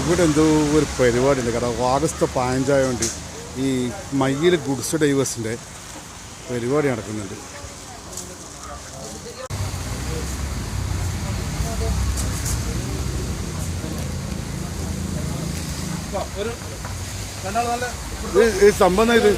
ഇവിടെ എന്തോ ഒരു പരിപാടിയുണ്ട് കേട്ടോ. ആഗസ്റ്റ് പതിനഞ്ചായതുകൊണ്ട് ഈ മയ്യിൽ ഗുഡ്സ് ഡൈവേഴ്സിന്റെ പരിപാടി നടക്കുന്നുണ്ട്. ഈ സംബന്ധം ഇത്?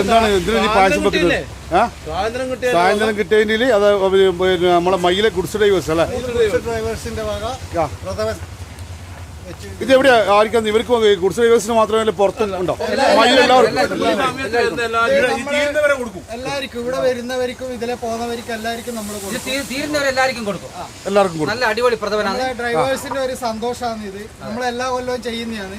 എന്താണ് എന്തിനാണ് ഈ പായസം വെക്കുന്നത്? സ്വാതന്ത്ര്യം കിട്ടിയതിൽ അത് പിന്നെ നമ്മളെ മയ്യിലെ ഗുഡ്സ് ഡ്രൈവേഴ്സ് അല്ലേ ഡ്രൈവേഴ്സിന്റെ ഇത് എവിടെയാ ആർക്കും ഇവർക്ക് ഗുഡ്സ് ഡ്രൈവേഴ്സിന് മാത്രമല്ല പുറത്ത് ഉണ്ടോ എല്ലാവർക്കും എല്ലാവർക്കും ഇവിടെ വരുന്നവർക്കും ഇതിലെ പോകുന്നവർക്കും എല്ലാവർക്കും നമ്മൾ തീരുന്നവരെല്ലാവർക്കും കൊടുക്കും എല്ലാവർക്കും കൊടുക്കും നല്ല അടിപൊളി പ്രഥമനാണ് നമ്മളെ ഡ്രൈവേഴ്സിന്റെ ഒരു സന്തോഷമാണ് ഇത് നമ്മൾ എല്ലാ കൊല്ലവും ചെയ്യുന്നതാണ്